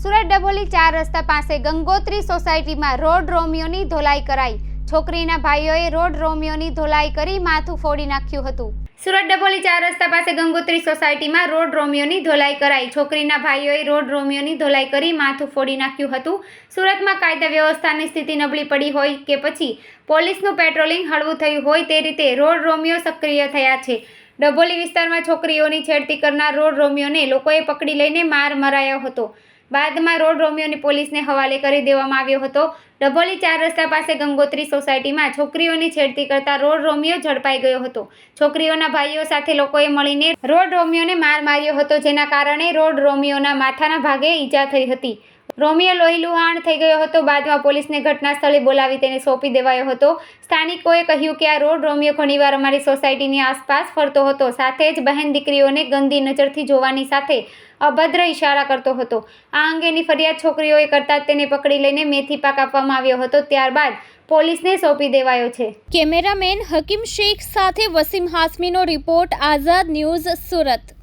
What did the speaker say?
સુરત ડભોલી ચાર રસ્તા પાસે ગંગોત્રી સોસાયટીમાં રોડ રોમિયોની ધોલાઈ કરાઈ. છોકરીના ભાઈઓએ રોડ રોમિયોની ધોલાઈ કરી માથું ફોડી નાખ્યું હતું. સુરત ડભોલી ચાર રસ્તા પાસે ગંગોત્રી સોસાયટીમાં રોડ રોમિયોની ધોલાઈ કરાઈ. છોકરીના ભાઈઓએ રોડ રોમિયોની ધોલાઈ કરી માથું ફોડી નાખ્યું હતું. સુરતમાં કાયદા વ્યવસ્થાની સ્થિતિ નબળી પડી હોય કે પછી પોલીસનું પેટ્રોલિંગ હળવું થયું હોય તે રીતે રોડ રોમિયો સક્રિય થયા છે. ડભોલી વિસ્તારમાં છોકરીઓની છેડતી કરનાર રોડ રોમિયોને લોકોએ પકડી લઈને માર મરાયો હતો. બાદમાં રોડ રોમિયોની પોલીસને હવાલે કરી દેવામાં આવ્યો હતો. ડભોલી ચાર રસ્તા પાસે ગંગોત્રી સોસાયટીમાં છોકરીઓની છેડતી કરતા રોડ રોમિયો ઝડપાઈ ગયો હતો. છોકરીઓના ભાઈઓ સાથે લોકોએ મળીને રોડ રોમિયોને માર માર્યો હતો, જેના કારણે રોડ રોમિયોના માથાના ભાગે ઈજા થઈ હતી. રોમિયો લોહીલુહાણ થઈ ગયો હતો. બાદમાં પોલીસને ઘટના સ્થળે બોલાવી તેને સોંપી દેવાયો હતો. સ્થાનિકોએ કહ્યું કે આ રોડ રોમિયો ઘણીવાર અમારી સોસાયટીની આસપાસ ફરતો હતો. સાથે જ બહેન દીકરીઓને ગંદી નજરથી જોવાની સાથે અભદ્ર ઇશારા કરતો હતો. આ અંગેની ફરિયાદ છોકરીઓએ કરતાં તેને પકડી લઈને મેથી પાક આપવામાં આવ્યો હતો. ત્યારબાદ પોલીસને સોંપી દેવાયો છે. કેમેરામેન હકીમ શેખ સાથે વસીમ હાસમીનો રિપોર્ટ, આઝાદ ન્યૂઝ સુરત.